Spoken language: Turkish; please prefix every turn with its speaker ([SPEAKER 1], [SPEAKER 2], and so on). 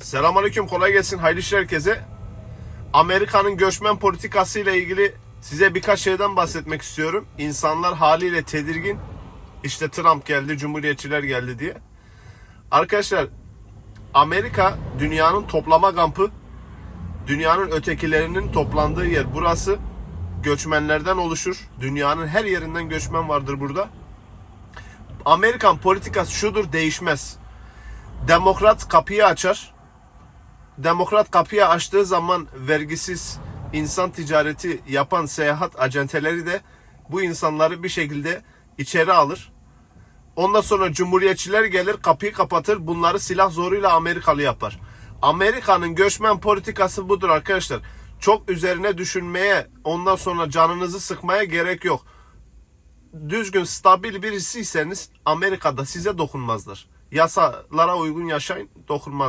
[SPEAKER 1] Selamünaleyküm, kolay gelsin, hayırlı işler herkese. Amerika'nın göçmen politikası ile ilgili size birkaç şeyden bahsetmek istiyorum. İnsanlar haliyle tedirgin. İşte Trump geldi, Cumhuriyetçiler geldi diye. Arkadaşlar, Amerika dünyanın toplama kampı. Dünyanın ötekilerinin toplandığı yer burası. Göçmenlerden oluşur. Dünyanın her yerinden göçmen vardır burada. Amerikan politikası şudur değişmez. Demokrat kapıyı açar. Demokrat kapıyı açtığı zaman vergisiz insan ticareti yapan seyahat acenteleri de bu insanları bir şekilde içeri alır. Ondan sonra cumhuriyetçiler gelir kapıyı kapatır bunları silah zoruyla Amerikalı yapar. Amerika'nın göçmen politikası budur arkadaşlar. Çok üzerine düşünmeye ondan sonra canınızı sıkmaya gerek yok düzgün, stabil birisiyseniz Amerika'da size dokunmazlar. Yasalara uygun yaşayın, dokunmaz.